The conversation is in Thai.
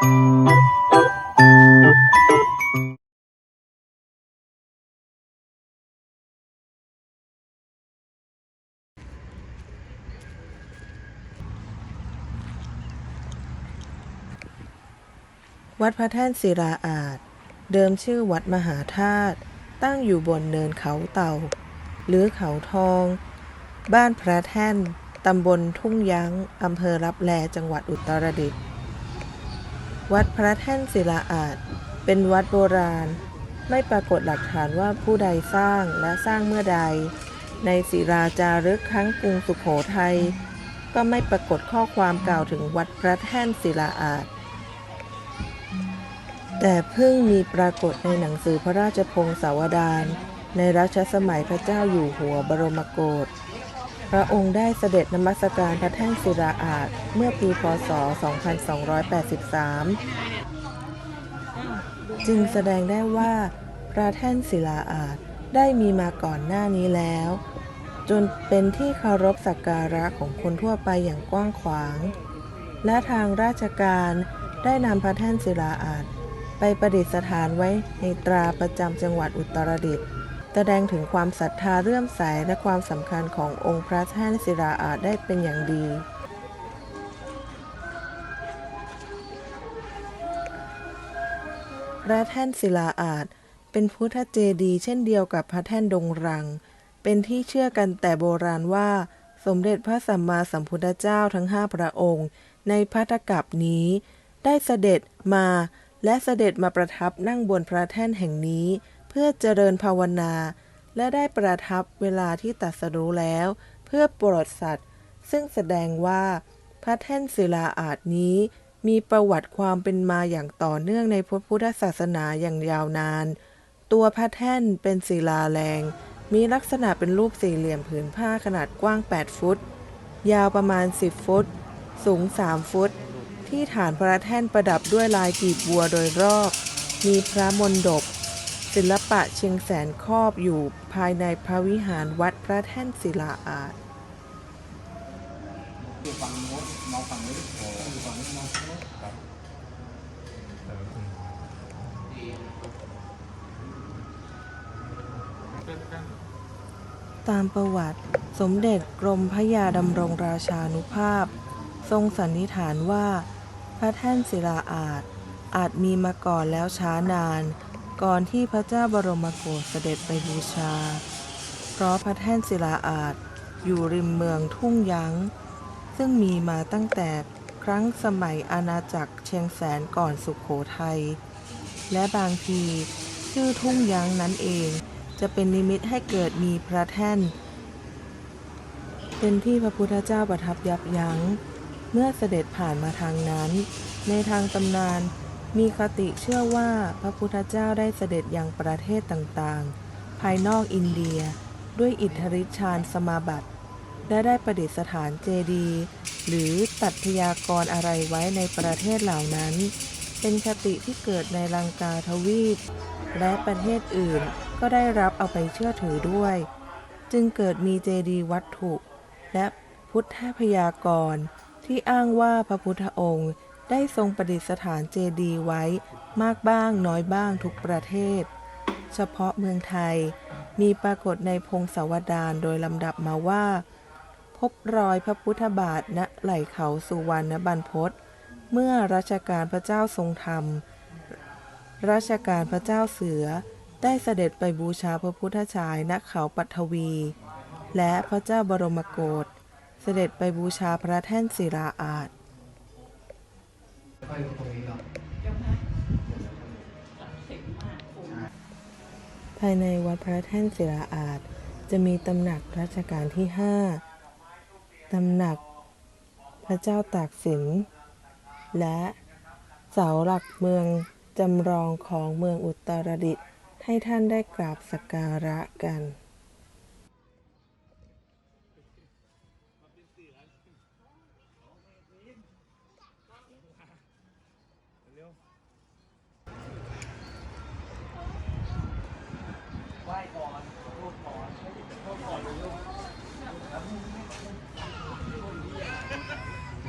วัดพระแท่นศิลาอาจ เดิมชื่อวัดมหาธาตุตั้งอยู่บนเนินเขาเต่า หรือเขาทอง บ้านพระแท่น ตำบลทุ่งยั้ง อำเภอรับแลจังหวัดอุตรดิตถ์ วัดพระแท่นศิลาอาจ เป็นวัดโบราณ ไม่ปรากฏหลักฐานว่าผู้ใดสร้างและสร้างเมื่อใด ในศิราจารึกครั้งกรุงสุขโขทัยก็ไม่ปรากฏข้อความกล่าวถึงวัดพระแท่นศิลาอาจ แต่เพิ่งมีปรากฏในหนังสือพระราชพงศาวดารในรัชสมัยพระเจ้าอยู่หัวบรมโกศ พระองค์ได้เสด็จนมัสการพระแท่นศิลาอาจเมื่อปีพศ 2283 จึงแสดงได้ว่าพระแท่นศิลาอาจได้มีมาก่อนหน้านี้แล้ว จนเป็นที่เคารพสักการะของคนทั่วไปอย่างกว้างขวาง และทางราชการได้นำพระแท่นศิลาอาจไปประดิษฐานไว้ในตราประจำจังหวัดอุตรดิตถ์ แสดงถึงความศรัทธาเลื่อมใสและความสำคัญขององค์พระแท่นศิลาอาจได้เป็นอย่างดี พระแท่นศิลาอาจเป็นพุทธเจดีย์เช่นเดียวกับพระแท่นดงรัง เป็นที่เชื่อกันแต่โบราณว่า สมเด็จพระสัมมาสัมพุทธเจ้าทั้งห้าพระองค์ ในพัทธกัปนี้ ได้เสด็จมาและเสด็จมาประทับนั่งบนพระแท่นแห่งนี้ เพื่อเจริญภาวนา และได้ประทับเวลาที่ตรัสรู้แล้ว เพื่อโปรดสัตว์ ซึ่งแสดงว่า พระแท่นศิลาอาจนี้ มีประวัติความเป็นมาอย่างต่อเนื่องในพระพุทธศาสนาอย่างยาวนาน ตัวพระแท่นเป็นศิลาแรง มีลักษณะเป็นรูปสี่เหลี่ยมผืนผ้าขนาดกว้าง 8 ฟุต ยาวประมาณ 10 ฟุต สูง 3 ฟุต ที่ฐานพระแท่นประดับด้วยลายกีบบัวโดยรอบ มีพระมนดบ ศิลปะเชียงแสนครอบอยู่ภายในพระวิหารวัดพระแท่นศิลาอาจอยู่ฝั่งโน้นมองฝั่งนี้อยู่ฝั่งนี้มองฝั่งโน้นครับตามประวัติสมเด็จกรมพระยาดำรงราชานุภาพ ทรงสันนิษฐานว่า พระแท่นศิลาอาจอาจมีมาก่อนแล้วช้านาน ก่อนที่พระเจ้าบรมโกศเสด็จไปบูชา เพราะพระแท่นศิลาอาจอยู่ริมเมืองทุ่งยั้ง ซึ่งมีมาตั้งแต่ครั้งสมัยอาณาจักรเชียงแสนก่อนสุขโขทัย และบางทีชื่อทุ่งยั้งนั้นเองจะเป็นนิมิตให้เกิดมีพระแท่น เป็นที่พระพุทธเจ้าประทับยับยัง้ง เมื่อเสด็จผ่านมาทางนั้น ในทางตำนาน มีคติเชื่อว่าพระพุทธเจ้าได้เสด็จยังประเทศต่างๆ ภายนอกอินเดียด้วยอิทธิฤทธิฌานสมาบัติและได้ประดิษฐานเจดีย์หรือตัดพยากรอะไรไว้ในประเทศเหล่านั้น เป็นคติที่เกิดในลังกาทวีป และประเทศอื่นก็ได้รับเอาไปเชื่อถือด้วย จึงเกิดมีเจดีย์วัตถุ และพุทธพยากรที่อ้างว่าพระพุทธองค์ ได้ทรงประดิษฐานเจดีย์ไว้มากบ้างน้อยบ้างทุกประเทศ เฉพาะเมืองไทยมีปรากฏในพงศาวดารโดยลำดับมาว่า พบรอยพระพุทธบาทณไหล่เขาสุวรรณบรรพตเมื่อรัชกาลพระเจ้าทรงธรรม รัชกาลพระเจ้าเสือได้เสด็จไปบูชาพระพุทธฉายณเขาปัทวี และพระเจ้าบรมโกศเสด็จไปบูชาพระแท่นศิลาอาจ ไปตรงนี้เนาะภายในวัดพระแท่นศิลาอาจจะมีตำหนักรัชกาลที่ 5 ตำหนักพระเจ้าตากสิน และเสาหลักเมืองจำลองของเมืองอุตรดิตถ์ให้ท่านได้กราบสักการะกัน